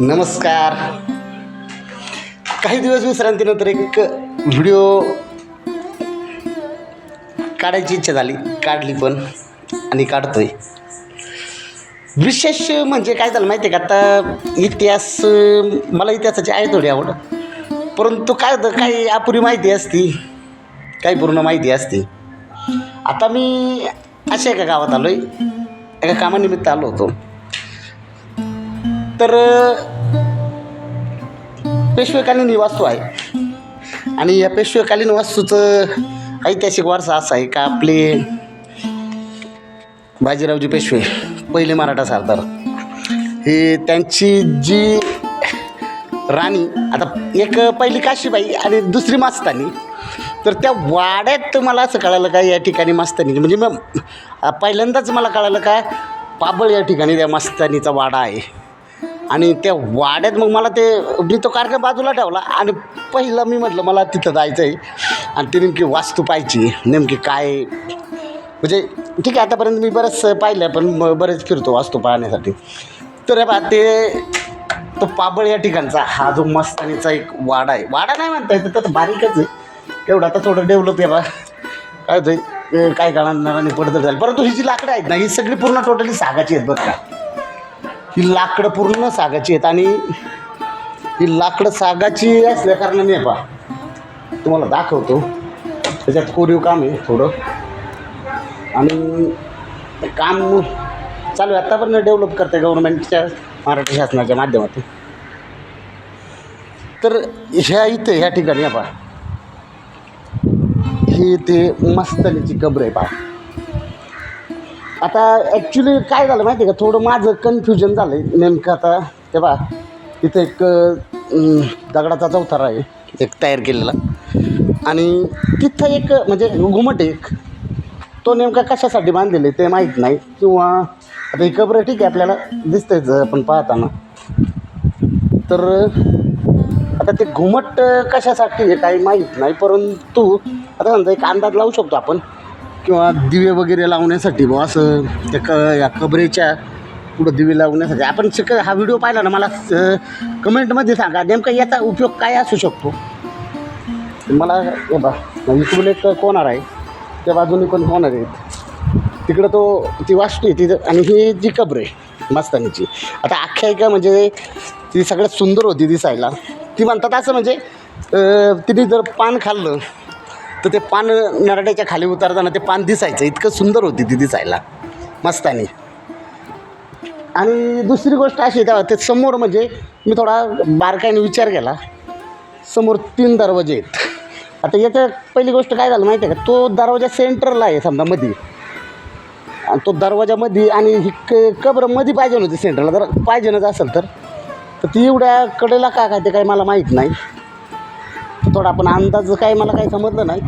नमस्कार. काही दिवस विश्रांतीनंतर एक व्हिडिओ काढायची इच्छा झाली. काढली पण आणि काढतोय. विशेष म्हणजे काय झालं माहिती आहे का? आता इतिहास मला इतिहासाची आहे थोडी आवड. परंतु काय होतं काही अपुरी माहिती असती. काही पूर्ण माहिती असते. आता मी अशा एका गावात आलो आहे एका कामानिमित्त आलो होतो. तर पेशवेकालीन ही वास्तू आहे. आणि या पेशवेकालीन वास्तूचं ऐतिहासिक वारसा असा आहे का आपले बाजीरावजी पेशवे पहिले मराठा सरदार. हे त्यांची जी राणी आता एक पहिली काशीबाई आणि दुसरी मास्तानी. तर त्या वाड्यात मला असं कळालं का या ठिकाणी मास्तानी? म्हणजे मग पहिल्यांदाच मला कळालं का पाबळ या ठिकाणी त्या मास्तानीचा वाडा आहे. आणि त्या वाड्यात मग मला ते मी तो कार्यक्रम बाजूला ठेवला आणि पहिलं मी म्हटलं मला तिथं जायचं आहे आणि ती नेमकी वास्तू पाहिजे नेमकी काय म्हणजे ठीक आहे आतापर्यंत मी बरंच पाहिलं पण बरेच फिरतो वास्तू पाहण्यासाठी. तर हे ते तो पाबळ या ठिकाणचा हा जो मस्तानीचा एक वाडा आहे. वाडा नाही म्हणता येतं तर बारीकच आहे. एवढं आता थोडं डेव्हलप आहे बा. काय होतं काय काळांना आणि पडत झालं. परंतु ही जी लाकडं आहेत ना ही सगळी पूर्ण टोटली सागाची आहेत बरं का. ही लाकडं पूर्ण सागाची आहेत आणि ही लाकडं सागाची असल्या कारणाने पा तुम्हाला दाखवतो. त्याच्यात कोरीव काम आहे थोडं. आणि काम चालू आहे. आत्तापर्यंत डेव्हलप करते गव्हर्नमेंटच्या मराठी शासनाच्या माध्यमातून. तर ह्या इथे ह्या ठिकाणी पा ही ते मस्तनीची कबर आहे पा आता ॲक्च्युली काय झालं माहिती आहे का? थोडं माझं कन्फ्युजन झालं आहे नेमकं आता. ते बा तिथं एक दगडाचा चौथारा आहे एक तयार केलेला. आणि तिथं एक म्हणजे घुमट एक तो नेमका कशासाठी बांधलेला आहे ते माहीत नाही. किंवा आता ही कबरं ठीक आहे आपल्याला दिसतंयच आपण पाहताना. तर आता ते घुमट कशासाठी आहे काही माहीत नाही परंतु आता समजा एक अंदाज लावू शकतो आपण. किंवा दिवे वगैरे लावण्यासाठी बुवा असं त्या क या कबरेच्या पुढं दिवे लावण्यासाठी. आपण शिक हा व्हिडिओ पाहिला ना मला कमेंटमध्ये सांगा नेमका याचा उपयोग काय असू शकतो? मला हे बा इकडून एक कोणार आहे त्या बाजूने पण कोणार आहेत. तिकडं तो ती वास्तू आहे तिथं आणि ही जी कबर आहे मस्तानीची. आता आख्यायिका म्हणजे ती सगळ्यात सुंदर होती दिसायला. ती म्हणतात असं म्हणजे तिने जर पान खाल्लं तर ते पान नरड्याच्या खाली उतरताना ते पान दिसायचं. इतकं सुंदर होती ती दिसायला. मस्तानी. आणि दुसरी गोष्ट अशी आहे तेव्हा ते समोर म्हणजे मी थोडा बारकाईने विचार केला. समोर तीन दरवाजे आहेत. आता याचं पहिली गोष्ट काय झालं माहिती आहे का? तो दरवाजा सेंटरला आहे समजा मध्ये आणि तो दरवाजामध्ये आणि ही क कबरमध्ये पाहिजे नव्हती सेंटरला. जर पाहिजेनच असेल तर. तर ती एवढ्या कडेला का काय ते काही मला माहीत नाही. थोडा आपण अंदाज काही मला काही समजलं नाही.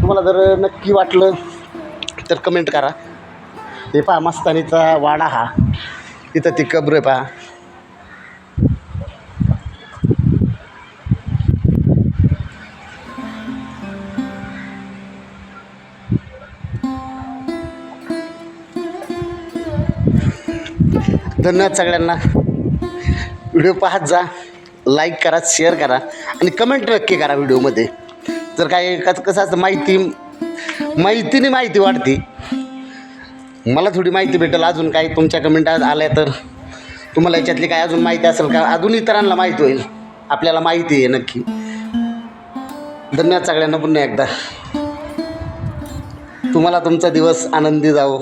तुम्हाला जर नक्की वाटलं तर कमेंट करा. हे पहा मस्तानीचा वाडा हा. तिथं ती कब्र पहा. धन्यवाद सगळ्यांना. व्हिडिओ पाहत जा. लाईक करा शेअर करा. आणि कमेंट नक्की करा व्हिडिओमध्ये. जर काय कसं कसं असतं माहिती माहितीने माहिती वाढते. मला थोडी माहिती भेटेल अजून काही तुमच्या कमेंट आल्या तर. तुम्हाला याच्यातली काय अजून माहिती असेल का? अजून इतरांना माहिती होईल. आपल्याला माहिती आहे नक्की. धन्यवाद सगळ्यांना पुन्हा एकदा. तुम्हाला तुमचा दिवस आनंदी जावो.